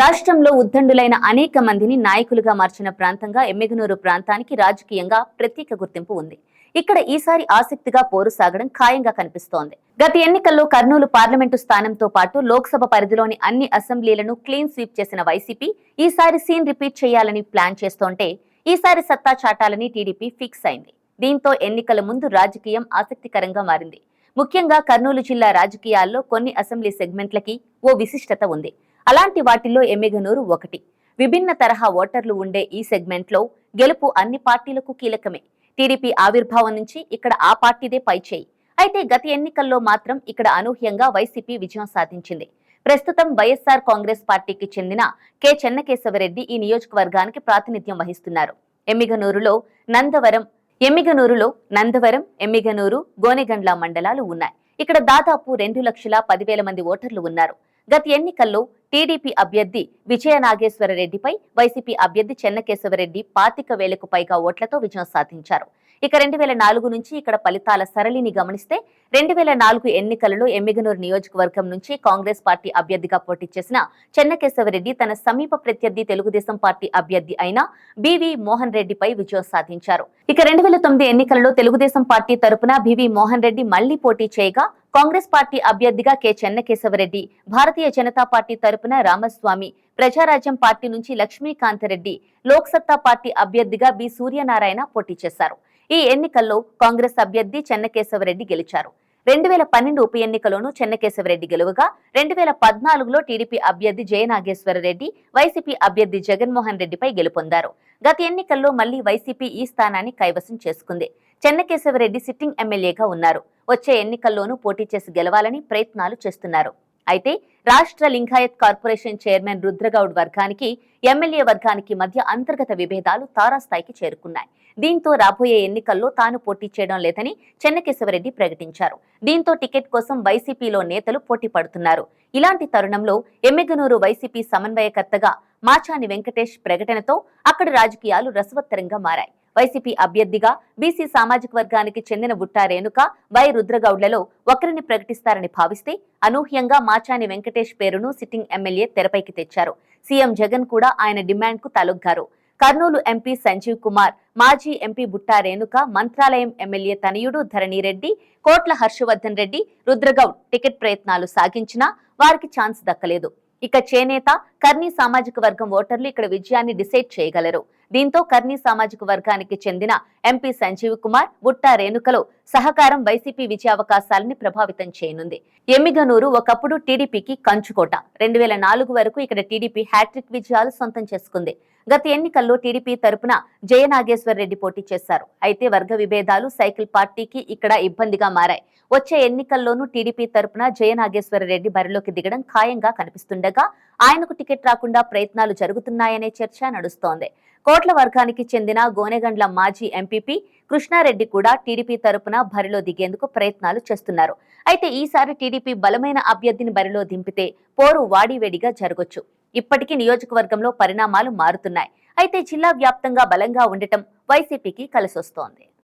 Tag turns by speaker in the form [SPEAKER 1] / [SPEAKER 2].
[SPEAKER 1] రాష్ట్రంలో ఉద్దండులైన అనేక మందిని నాయకులుగా మార్చిన ప్రాంతంగా ఎమ్మెగనూరు ప్రాంతానికి రాజకీయంగా ప్రత్యేక గుర్తింపు ఉంది. ఇక్కడ ఈసారి ఆసక్తిగా పోరు సాగడం ఖాయంగా కనిపిస్తోంది. గత ఎన్నికల్లో కర్నూలు పార్లమెంటు స్థానంతో పాటు లోక్సభ పరిధిలోని అన్ని అసెంబ్లీలను క్లీన్ స్వీప్ చేసిన వైసీపీ ఈసారి సీన్ రిపీట్ చేయాలని ప్లాన్ చేస్తోంటే ఈసారి సత్తా చాటాలని టీడీపీ ఫిక్స్ అయింది. దీంతో ఎన్నికల ముందు రాజకీయం ఆసక్తికరంగా మారింది. ముఖ్యంగా కర్నూలు జిల్లా రాజకీయాల్లో కొన్ని అసెంబ్లీ సెగ్మెంట్లకి ఓ విశిష్టత ఉంది. అలాంటి వాటిల్లో ఎమ్మెగనూరు ఒకటి. విభిన్న తరహా ఓటర్లు ఉండే ఈ సెగ్మెంట్లో గెలుపు అన్ని పార్టీలకు కీలకమే. టీడీపీ ఆవిర్భావం నుంచి ఇక్కడ ఆ పార్టీదే పైచేయి అయితే గత ఎన్నికల్లో మాత్రం ఇక్కడ అనూహ్యంగా వైసీపీ విజయం సాధించింది. ప్రస్తుతం వైఎస్ఆర్ కాంగ్రెస్ పార్టీకి చెందిన కె. చెన్నకేశవరెడ్డి ఈ నియోజకవర్గానికి ప్రాతినిధ్యం వహిస్తున్నారు. ఎమ్మిగనూరులో నందవరం ఎమ్మిగనూరులో నందవరం ఎమ్మిగనూరు గోనెగండ్ల మండలాలు ఉన్నాయి. ఇక్కడ దాదాపు రెండు లక్షల పదివేల మంది ఓటర్లు ఉన్నారు. గత ఎన్నికల్లో టీడీపీ అభ్యర్థి విజయ నాగేశ్వరరెడ్డిపై వైసీపీ అభ్యర్థి చెన్నకేశవరెడ్డి పాతిక వేలకు పైగా ఓట్లతో విజయం సాధించారు. ఇక రెండు వేల నాలుగు నుంచి ఇక్కడ ఫలితాల సరళిని గమనిస్తే రెండు వేల నాలుగు ఎన్నికలలో ఎమ్మిగనూరు నియోజకవర్గం నుంచి కాంగ్రెస్ పార్టీ అభ్యర్థిగా పోటీ చేసిన చెన్నకేశవరెడ్డి తన సమీప ప్రత్యర్థి తెలుగుదేశం పార్టీ అభ్యర్థి అయిన బివి మోహన్ రెడ్డిపై విజయం సాధించారు. ఇక రెండు వేల తొమ్మిది ఎన్నికలలో తెలుగుదేశం పార్టీ తరపున బివి మోహన్ రెడ్డి మళ్ళీ పోటీ చేయగా కాంగ్రెస్ పార్టీ అభ్యర్థిగా కె చెన్నకేశవరెడ్డి భారతీయ జనతా పార్టీ తరపున రామస్వామి ప్రజారాజ్యం పార్టీ నుంచి లక్ష్మీకాంతరెడ్డి లోక్సత్తా పార్టీ అభ్యర్థిగా బి. సూర్యనారాయణ పోటీ చేశారు. ఈ ఎన్నికల్లో కాంగ్రెస్ అభ్యర్థి చెన్నకేశవరెడ్డి గెలిచారు. రెండు వేల పన్నెండు ఉప ఎన్నికలోనూ చెన్నకేశవరెడ్డి గెలువగా రెండు వేల పద్నాలుగులో టీడీపీ అభ్యర్థి జయనాగేశ్వరరెడ్డి వైసీపీ అభ్యర్థి జగన్మోహన్ రెడ్డిపై గెలుపొందారు. గత ఎన్నికల్లో మళ్ళీ వైసీపీ ఈ స్థానాన్ని కైవసం చేసుకుంది. చెన్నకేశవరెడ్డి సిట్టింగ్ ఎమ్మెల్యేగా ఉన్నారు. వచ్చే ఎన్నికల్లోనూ పోటీ చేసి గెలవాలని ప్రయత్నాలు చేస్తున్నారు. అయితే రాష్ట్ర లింగాయత్ కార్పొరేషన్ చైర్మన్ రుద్రగౌడ్ వర్గానికి ఎమ్మెల్యే వర్గానికి మధ్య అంతర్గత విభేదాలు తారాస్థాయికి చేరుకున్నాయి. దీంతో రాబోయే ఎన్నికల్లో తాను పోటీ చేయడం లేదని చెన్నకేశవరెడ్డి ప్రకటించారు. దీంతో టికెట్ కోసం వైసీపీలో నేతలు పోటీ పడుతున్నారు. ఇలాంటి తరుణంలో ఎమ్మెగనూరు వైసీపీ సమన్వయకర్తగా మాచాని వెంకటేష్ ప్రకటనతో అక్కడి రాజకీయాలు రసవత్తరంగా మారాయి. వైసీపీ అభ్యర్థిగా బీసీ సామాజిక వర్గానికి చెందిన బుట్టా రేణుక వై రుద్రగౌడ్లలో ఒకరిని ప్రకటిస్తారని భావిస్తే అనూహ్యంగా మాచాని వెంకటేష్ పేరును సిట్టింగ్ ఎమ్మెల్యే తెరపైకి తెచ్చారు. సీఎం జగన్ కూడా ఆయన డిమాండ్కు తలొగ్గారు కర్నూలు ఎంపీ సంజీవ్ కుమార్ మాజీ ఎంపీ బుట్టా రేణుక మంత్రాలయం ఎమ్మెల్యే తనయుడు ధరణిరెడ్డి కోట్ల హర్షవర్ధన్ రెడ్డి రుద్రగౌడ్ టికెట్ ప్రయత్నాలు సాగించినా వారికి ఛాన్స్ దక్కలేదు. ఇక చేనేత కర్ణి సామాజిక వర్గం ఓటర్లు ఇక్కడ విజయాన్ని డిసైడ్ చేయగలరు. దీంతో కర్ణి సామాజిక వర్గానికి చెందిన ఎంపీ సంజీవ్ కుమార్ బుట్టా రేణుకలో సహకారం వైసీపీ విజయావకాశాలని ప్రభావితం చేయనుంది. ఎమ్మిగనూరు ఒకప్పుడు టీడీపీకి కంచుకోట. రెండు వేల నాలుగు వరకు ఇక్కడ టీడీపీ హ్యాట్రిక్ విజయాలు సొంతం చేసుకుంది. గత ఎన్నికల్లో టీడీపీ తరపున జయనాగేశ్వర్ రెడ్డి పోటీ చేశారు. అయితే వర్గ విభేదాలు సైకిల్ పార్టీకి ఇక్కడ ఇబ్బందిగా మారాయి. వచ్చే ఎన్నికల్లోనూ టీడీపీ తరపున జయనాగేశ్వర రెడ్డి బరిలోకి దిగడం ఖాయంగా కనిపిస్తుండగా ఆయనకు టికెట్ రాకుండా ప్రయత్నాలు జరుగుతున్నాయనే చర్చ నడుస్తోంది. కోట్ల వర్గానికి చెందిన గోనెగండ్ల మాజీ ఎంపీపీ కృష్ణారెడ్డి కూడా టీడీపీ తరపున బరిలో దిగేందుకు ప్రయత్నాలు చేస్తున్నారు. అయితే ఈసారి టీడీపీ బలమైన అభ్యర్థిని బరిలో దింపితే పోరు వాడివేడిగా జరగొచ్చు. ఇప్పటికీ నియోజకవర్గంలో పరిణామాలు మారుతున్నాయి. అయితే జిల్లా వ్యాప్తంగా బలంగా ఉండటం వైసీపీకి కలిసొస్తోంది.